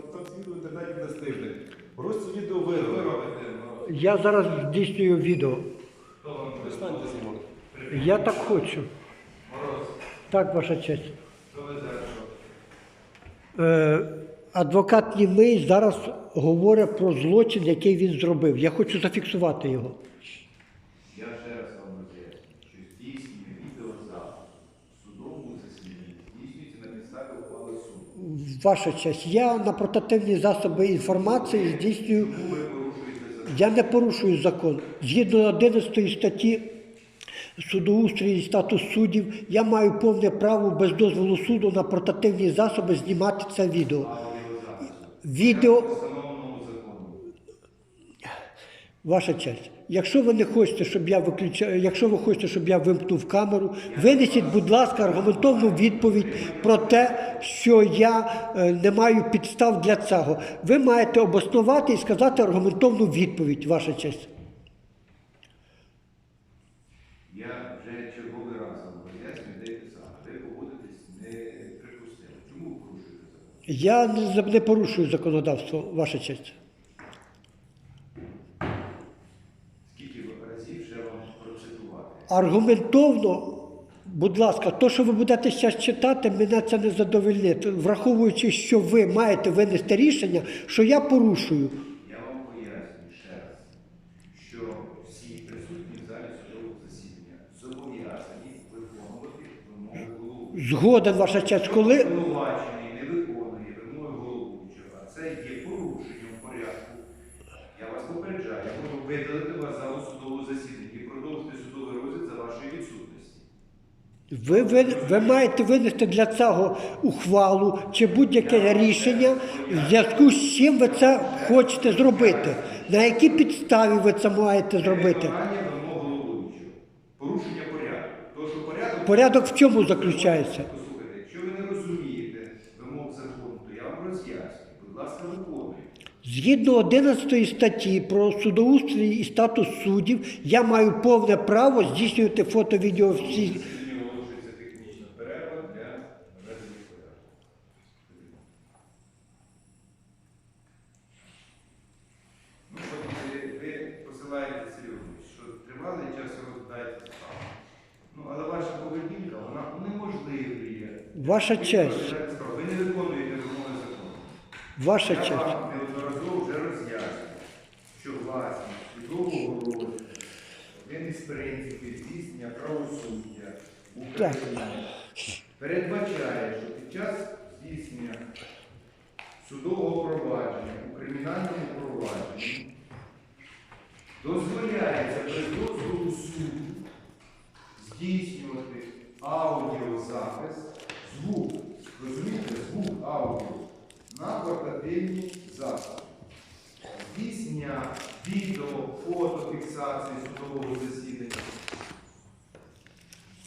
там ці в інтернеті не стигне. Просто відео вирвали. Я зараз здійснюю відео. Перестаньте Сімон. Я так хочу. Так, ваша честь. Е, адвокат Німий зараз говорить про злочин, який він зробив. Я хочу зафіксувати його. Я ще раз вам роз'ясню, що здійснює відеозапис в судовому засіданні здійснюється на підставі ухвали суду. Ваша честь, я на портативні засоби інформації здійснюю. Я не порушую закон. Згідно 11 статті судоустрій і статус суддів, я маю повне право без дозволу суду на портативні засоби знімати це відео. Відео, ваша честь. Якщо ви не хочете, щоб я виключав, якщо ви хочете, щоб я вимкнув камеру, винесіть, будь ласка, аргументовну відповідь про те, що я е, не маю підстав для цього. Ви маєте обоснувати і сказати аргументовну відповідь, ваша честь. Я вже черговий раз вам роз'яснюю, де саме. Ви поводитесь неприпустимо. Чому порушуєте закон? Я не порушую законодавство, ваша честь. Скільки ви разів ще вам процитувати? Аргументовно, будь ласка, то, що ви будете зараз читати, мене це не задовольнить, враховуючи, що ви маєте винести рішення, що я порушую. Я вам пояснюю ще раз, що всі присутні в залі судового засідання зобов'язані виконувати вимоги головуючого. Згоден, ваша честь, коли. Обвинувачений не виконує вимоги головуючого, а це є порушенням порядку. Я вас попереджаю, я можу видалити вас з залу судового засідання і продовжити судовий розгляд за вашої відсутності. Ви, ви, ви маєте винести для цього ухвалу чи будь-яке рішення, в зв'язку з чим ви це хочете зробити. На якій підставі ви це маєте зробити? Порушення порядку. Порядок. Порядок в чому заключається? Послухайте, якщо ви не розумієте вимог закону, то я вам роз'ясню. Будь ласка, виконуйте. Згідно 11 статті про судоустрій і статус суддів, я маю повне право здійснювати фото-відео всіх. Сьогодні оголошується технічна перерва для наведення порядку. Ну, от ви, ви посилаєте серйозно, що тривалий час роздається справа. Ну, але ваша поведінка, вона унеможливлює. Ваша честь. Ви не виконуєте вимоги закону. ваша Я честь. вам неодноразово вже роз'яснюю, що власність судового розгляду один із принципів здійснення правосуддя Так. України передбачає, що під час здійснення судового провадження у кримінальному провадженні дозволяється без дозволу суду здійснювати аудіозапис, звук, розумієте, звук аудіо на портативні засоби. Здійснення відео, фотофіксації судового засідання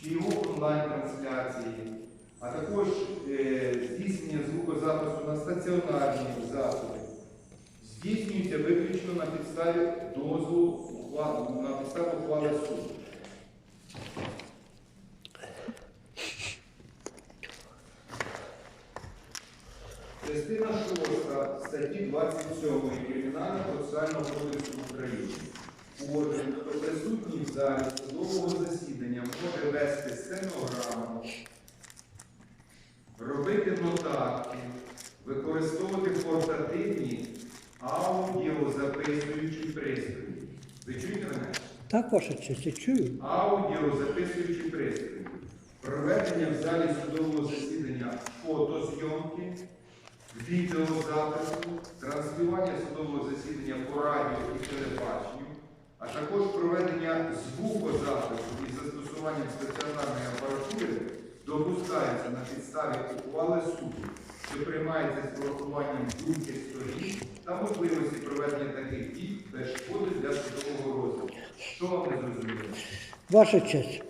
його онлайн-трансляції, а також е, здійснення звукозапису на стаціонарні засоби здійснюється виключно на підставі дозволу на підставі ухвали суду. Частина 6 статті 27 Кримінального процесуального кодексу України. Кожен, хто присутній в залі судового засідання, може вести стенограму, робити нотатки, використовувати портативні аудіозаписуючі пристрої. Ви чуєте мене? Так, ваша честь, чую. Аудіозаписуючі пристрої. Проведення в залі судового засідання фотозйомки, відеозапису, транслювання судового засідання по радіо і телебаченню, а також проведення звукозапису із застосуванням стаціонарної апаратури допускається на підставі ухвали суду, що приймається з урахуванням думки сторін та можливості проведення таких дій без шкоди для судового розгляду. Що вам не зрозуміло? Ваша честь.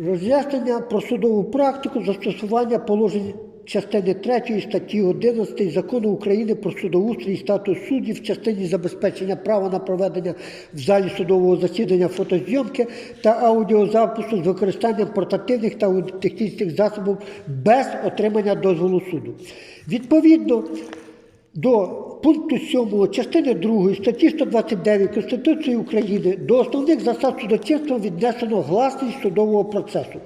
Роз'яснення про судову практику застосування положень частини 3 статті 11 Закону України про судоустрій і статус суддів в частині забезпечення права на проведення в залі судового засідання фотозйомки та аудіозапису з використанням портативних та аудіотехнічних засобів без отримання дозволу суду. Відповідно, до пункту 7 частини 2 статті 129 Конституції України до основних засад судочинства віднесено гласність судового процесу.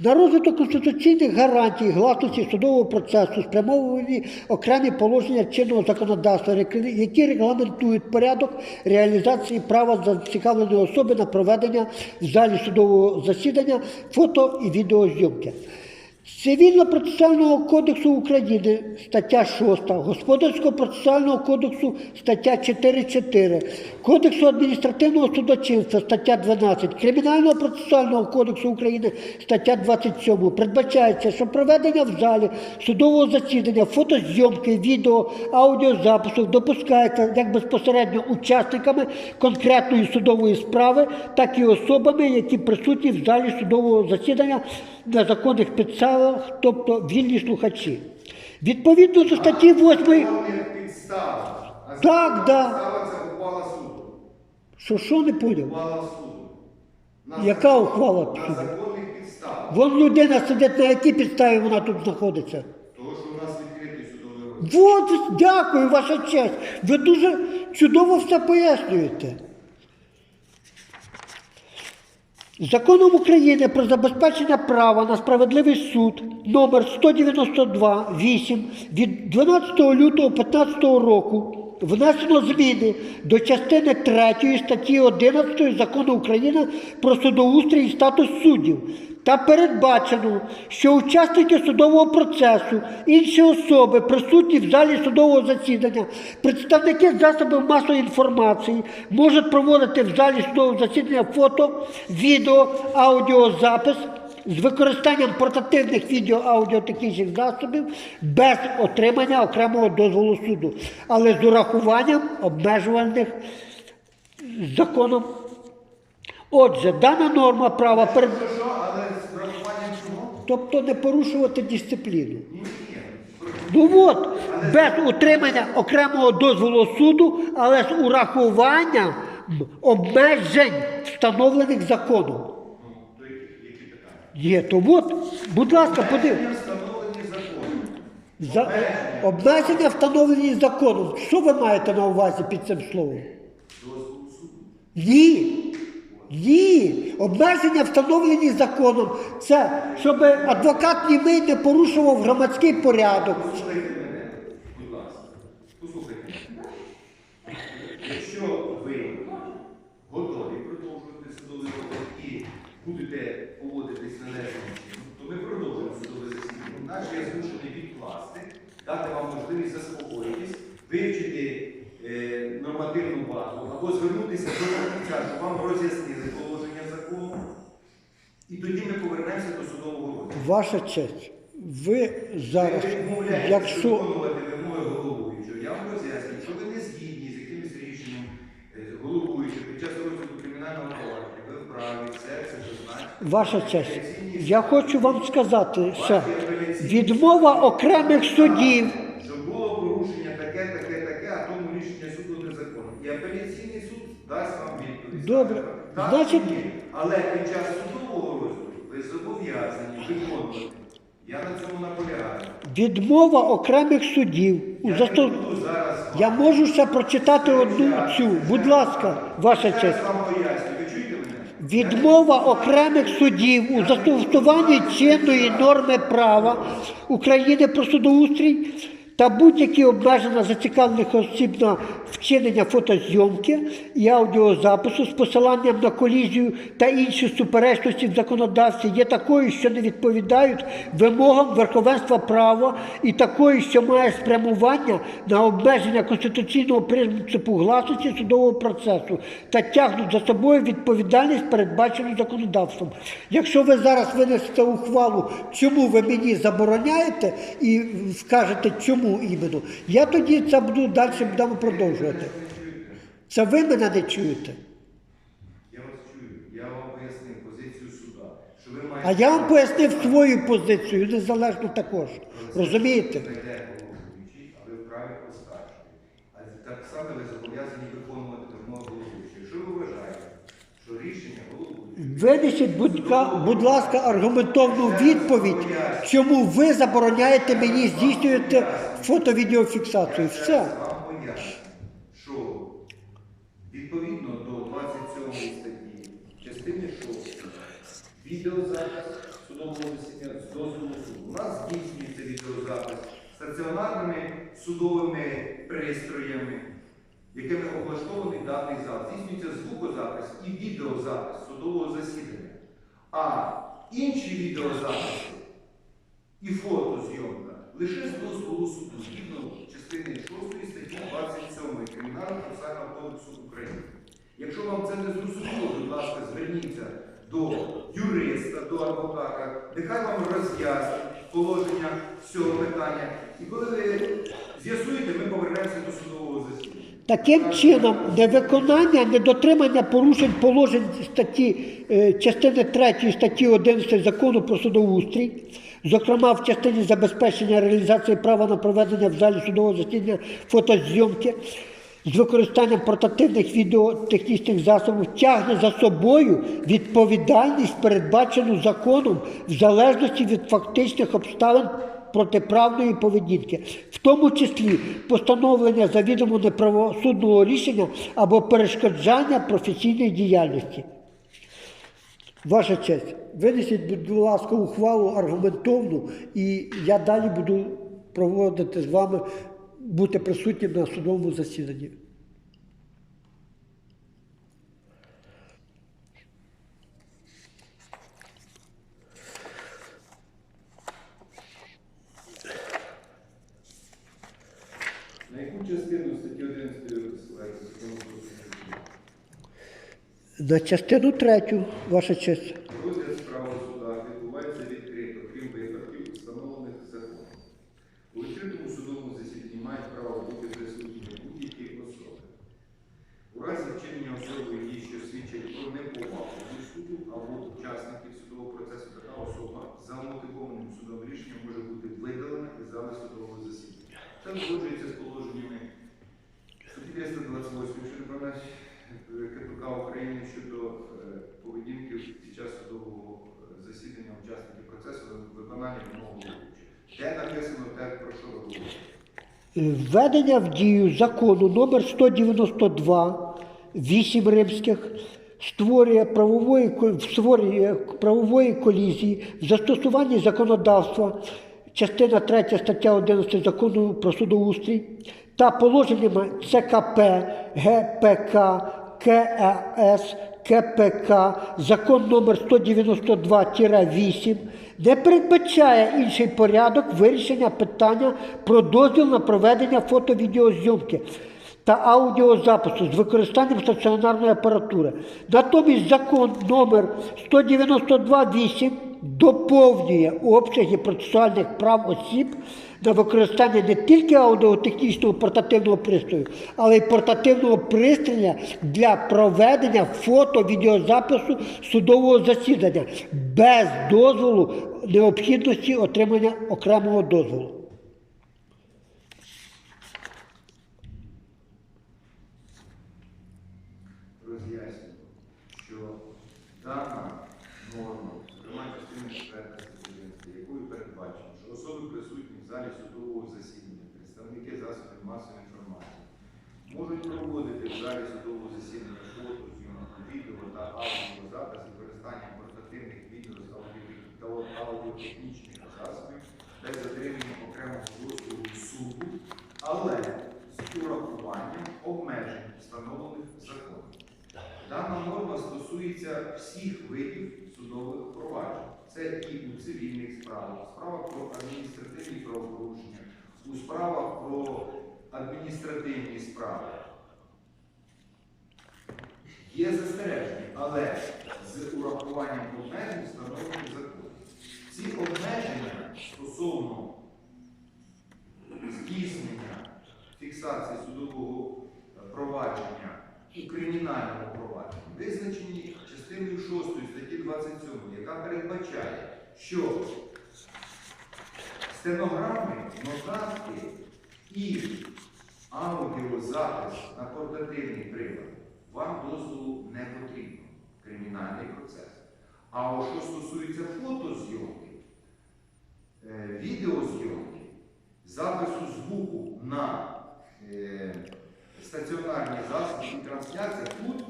На розвиток конституційних гарантій гласності судового процесу спрямовані окремі положення чинного законодавства, які регламентують порядок реалізації права зацікавленої особи на проведення в залі судового засідання фото і відеозйомки. Цивільно-процесуального кодексу України стаття 6, Господарського процесуального кодексу стаття 4.4, Кодексу адміністративного судочинства стаття 12, Кримінального процесуального кодексу України стаття 27 передбачається, що проведення в залі судового засідання, фотозйомки, відео, аудіозапису допускається як безпосередньо учасниками конкретної судової справи, так і особами, які присутні в залі судового засідання на законних підставах, тобто вільні слухачі. Відповідно до статті 8, Законних підстав. А Так, да. Підстава це ухвала суду. що що не поняв? Ухвала суду. На Яка закон- ухвала На суду? законних підставах. Вон людина сидить, на якій підставі вона тут знаходиться. Того, що у нас відкритий судовий розгляд. От, дякую, ваша честь. Ви дуже чудово все пояснюєте. Законом України про забезпечення права на справедливий суд номер 192 8 від 12 лютого 2015 року внесено зміни до частини 3 статті 11 Закону України про судоустрій і статус суддів та передбачено, що учасники судового процесу, інші особи, присутні в залі судового засідання, представники засобів масової інформації можуть проводити в залі судового засідання фото, відео, аудіозапис з використанням портативних відео, аудіо та інших засобів без отримання окремого дозволу суду, але з урахуванням обмежувальних законом. Отже, дана норма права перед. Тобто не порушувати дисципліну. Ну от, без утримання окремого дозволу суду, але з урахуванням обмежень, встановлених законом. Ну, то які, які питання? Є, то от, будь ласка, подивіться. Обмеження встановлені законом. За... Обмеження встановлені законом. Що ви маєте на увазі під цим словом? Ні. Ні. Обмеження встановлені законом. Це щоб адвокат німий не порушував громадський порядок. Послухайте мене, будь ласка. Послухайте мене. Якщо ви готові продовжувати судовий розгляд і будете поводитись належним чином, то ми продовжимо судове засідання. Наш я змушений відкласти, дати вам можливість заспокоїтись, вивчити е, нормативну базу або звернутися до фахівця, щоб вам роз'яснили положення закону. І тоді ми повернемося до судового розгляду. Ваша честь, ви зараз, Ви відмовляєтеся якщо виконувати вимоги головуючого. Я вам роз'яснюю, якщо ви не згідні з якимось рішенням е, головуючого під час розгляду кримінального провадження, ви вправі все це зазначити. ваша честь, я хочу вам сказати ще відмова окремих судів. Що було порушення таке, таке, таке, а тому рішення суду незаконне. І апеляційний суд дасть вам відповідь. Добре. Так, Значить- ні? Але під час судового розгляду ви зобов'язані виконувати. Я на цьому наполягаю. Відмова окремих судів у Я не буду зараз Я можу ще прочитати одну цю. Будь ласка, ваша Ще честь. вам поясню. Ви чуєте мене? Відмова окремих судів у застосуванні чинної норми права України про судоустрій та будь-які обмеження зацікавлених осіб на вчинення фотозйомки і аудіозапису з посиланням на колізію та інші суперечності в законодавстві є такою, що не відповідають вимогам верховенства права і такою, що має спрямування на обмеження конституційного принципу гласності судового процесу та тягнуть за собою відповідальність, передбачену законодавством. Якщо ви зараз винесете ухвалу, чому ви мені забороняєте і скажете, чому іменно, я тоді це буду далі будемо продовжувати. Це ви мене не чуєте. Я вас чую. Я вам пояснив позицію суда. Що ви А я вам пояснив свою позицію, незалежно також. Розумієте? Ви оскаржити. А так само ви зобов'язані виконувати вимоги головуючого. Якщо ви вважаєте, що рішення головуючого Винесіть, будь, ласка, аргументовну відповідь, чому ви забороняєте мені здійснювати фото-відеофіксацію. Все. Я вам поясню, що відповідно до 27 статті частини 6 відеозапис судового засідання з дозволу суду. У нас здійснюється відеозапис стаціонарними судовими пристроями, якими облаштований даний зал. Здійснюється звукозапис і відеозапис судового засідання. А інші відеозаписи і фотозйомка лише з дозволу суду згідно частини 6 статті 27 Кримінального процесуального кодексу України. Якщо вам це не зрозуміло, будь ласка, зверніться до юриста, до адвоката, нехай вам роз'яснить положення цього питання. І коли ви з'ясуєте, ми повернемося до судового засідання. Таким чином, невиконання, недотримання порушень положень статті е, частини 3 статті 11 закону про судоустрій, зокрема в частині забезпечення реалізації права на проведення в залі судового засідання фотозйомки з використанням портативних відеотехнічних засобів, тягне за собою відповідальність, передбачену законом в залежності від фактичних обставин протиправної поведінки, в тому числі постановлення завідомо неправосудного рішення або перешкоджання професійної діяльності. Ваша честь, винесіть, будь ласка, ухвалу аргументовну, і я далі буду проводити з вами, бути присутнім на судовому засіданні. На яку частину статті 11 ви посилаєтеся закону? На частину третю, ваша честь. Розгляд справи в судах відбувається відкрито, крім випадків, встановлених законом. У відкритому судовому засіданні мають право бути присутні будь-які особи. У разі вчинення особи дій, що свідчать про неповагу до суду або учасників судового процесу, така особа за мотивованим судовим рішенням може бути видалена із зали судового засідання. Це узгоджується з положеннями статті 328, якщо не помиляюсь, КПК Щодо е, поведінки під час судового е, засідання учасників процесу виконання вимог головуючого. Де написано те, про що ви говорите? Введення в дію закону номер 192 8 римських створює правової, створює правової колізії в застосуванні законодавства, частина 3 стаття 11 закону про судоустрій та положеннями ЦКП, ГПК, КЕС, КПК, закон номер 192-8 не передбачає інший порядок вирішення питання про дозвіл на проведення фото-відеозйомки та аудіозапису з використанням стаціонарної апаратури. Натомість закон номер 192-8 доповнює обсяги процесуальних прав осіб на використання не тільки аудіотехнічного портативного пристрою, але й портативного пристрою для проведення фото-відеозапису судового засідання без дозволу необхідності отримання окремого дозволу. Роз'яснюю, що дана норма, зокрема частина 4 статті 11, якою передбачено, що особи присутні в залі судового засідання, представники засобів масової інформації, можуть проводити в залі судового засідання фото, відео та аудіозапис з використанням портативних відео та аудіотехнічних засобів без отримання окремого дозволу суду, але з урахуванням обмежень, встановлених законом. Дана норма стосується всіх видів судових проваджень. Це і у цивільних справах, у справах про адміністративні правопорушення, у справах про адміністративні справи. Є застереження, але з урахуванням обмежень встановлених законом. Ці обмеження стосовно здійснення фіксації судового провадження у кримінальному провадженні визначені частиною 6 статті 27, яка передбачає, що стенограми, нотатки і аудіозапис на портативний прилад вам дозволу не потрібно. кримінальний процес. А от що стосується фотозйомки, е, відеозйомки, запису звуку на е, стаціонарні засоби і трансляція тут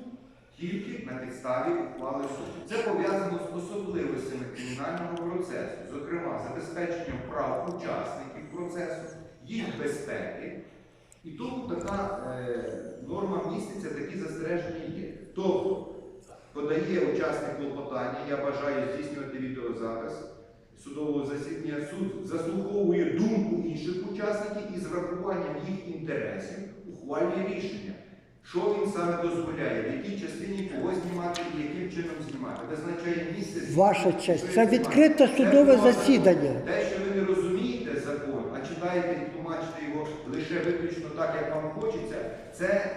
тільки на підставі ухвали суду. Це пов'язано з особливостями кримінального процесу, зокрема забезпеченням прав учасників процесу, їх безпеки. І тому така е, норма міститься, такі застереження є. Тобто подає учасник клопотання, я бажаю здійснювати відеозапис судового засідання. Суд заслуховує думку інших учасників і з врахуванням їх інтересів ухвалює рішення. Що він саме дозволяє, в якій частині кого знімати і яким чином знімати. Визначає місце. Ваша честь, це відкрите судове засідання. Те, що ви не розумієте закон, а читаєте і тлумачите його лише виключно так, як вам хочеться, це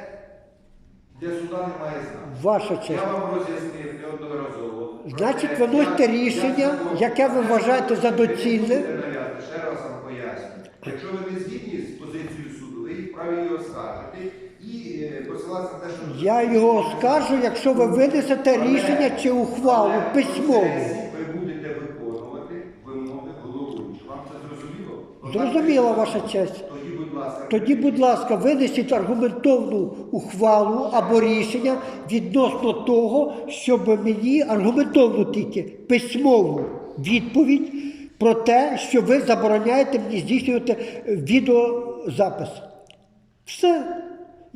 для суда немає значення. Ваша честь. Я вам роз'яснив неодноразово. Значить, виносьте рішення, яке ви вважаєте за доцільне. Ще раз вам пояснюю. Якщо ви не згідні з позицією суду, ви вправі її оскаржити і е, посилатися на те, що... Я його оскаржу, якщо ви винесете рішення чи ухвалу письмову. Ви будете виконувати вимоги головуючого. Вам це зрозуміло? Зрозуміла ваша честь. Тоді, будь ласка, Тоді, будь ласка, винесіть аргументовну ухвалу або рішення відносно того, щоб мені аргументовну тільки письмову відповідь про те, що ви забороняєте мені здійснювати відеозапис. Все.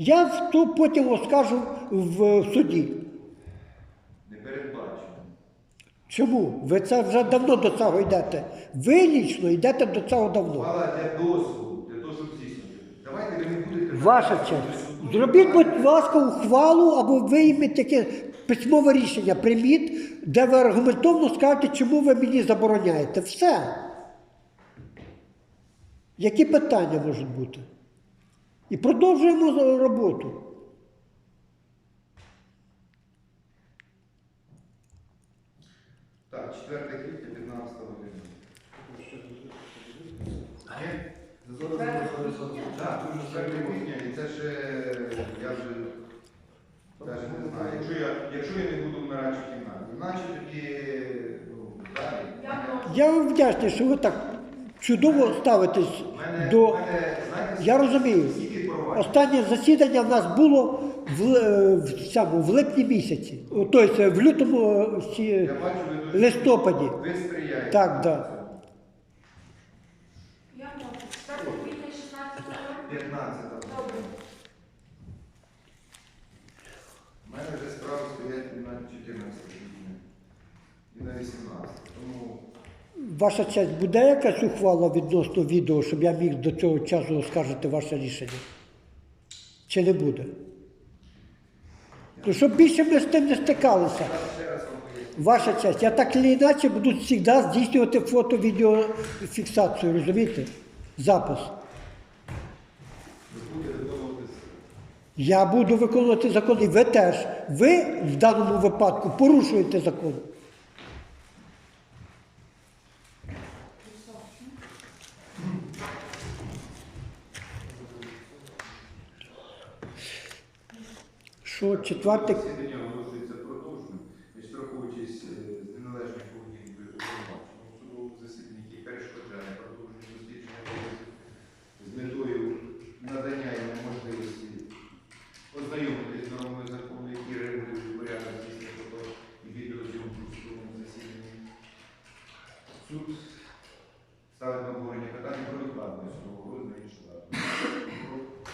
Я то потім оскажу в суді. не передбачено. Чому? Ви це вже давно до цього йдете. Ви лічно йдете до цього давно. Ухвала для дозволу, для того, щоб здійснити. Давайте ви не будете... Ваша честь. Зробіть, будь ласка, ухвалу або вийміть таке письмове рішення, прийміть, де ви аргументовно скажете, чому ви мені забороняєте. Все. Які питання можуть бути? І продовжуємо роботу. Так, 4 квітня, 15 година. Так, дуже 4 квітня, і це ще, я вже навіть не знаю. Якщо я, якщо я не буду вмирати в кімнаті, значить тоді, ну, далі. Я вам вдячний, що ви так чудово ставитесь мене, до. мене, знаєте, Я розумію. Останнє засідання в нас було в, л- в, цьому, в липні місяці, тобто в лютому е, сі- Я бачу, ви дуже- листопаді. Ви сприяєте. Так, да. Я можу. 4 квітня 16 років. 15. Добре. У мене вже справи стоять на 14 квітня, і на 18. Тому Ваша честь, буде якась ухвала відносно відео, щоб я міг до цього часу оскаржити ваше рішення? Чи не буде? Ну, щоб більше ми з тим не стикалися. Ваша честь, я так чи інакше буду завжди здійснювати фото-відеофіксацію, розумієте? Запис. Я буду виконувати закон, і ви теж. Ви в даному випадку порушуєте закон. Що, четверте? Засідання оголошується продовженим, відстраховуючись е, з неналежних поведінкою обвинуваченого у судовому засіданні, який перешкоджає продовженню дослідження доказів з метою надання йому можливості ознайомитись з нормами закону, які регулюють порядок здійснення фото і відеозйомки у судовому засіданні. Суд ставить на обговорення питання про відкладення судового розгляду і іншого.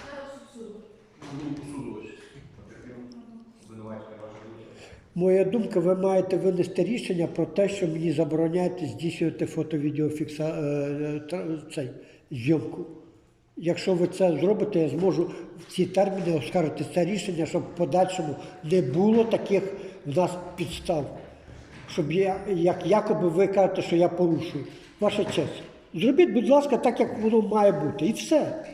Зараз суд. Групу суду ось. Потерпів обвинувачення вашого дочі. Моя ви маєте винести рішення про те, що мені забороняєте здійснювати фото-відеофікса... е, цей, зйомку. Якщо ви це зробите, я зможу в ці терміни оскаржити це рішення, щоб в подальшому не було таких в нас підстав. Щоб я, як якоби ви кажете, що я порушую. Ваша честь. Зробіть, будь ласка, так, як воно має бути. І все.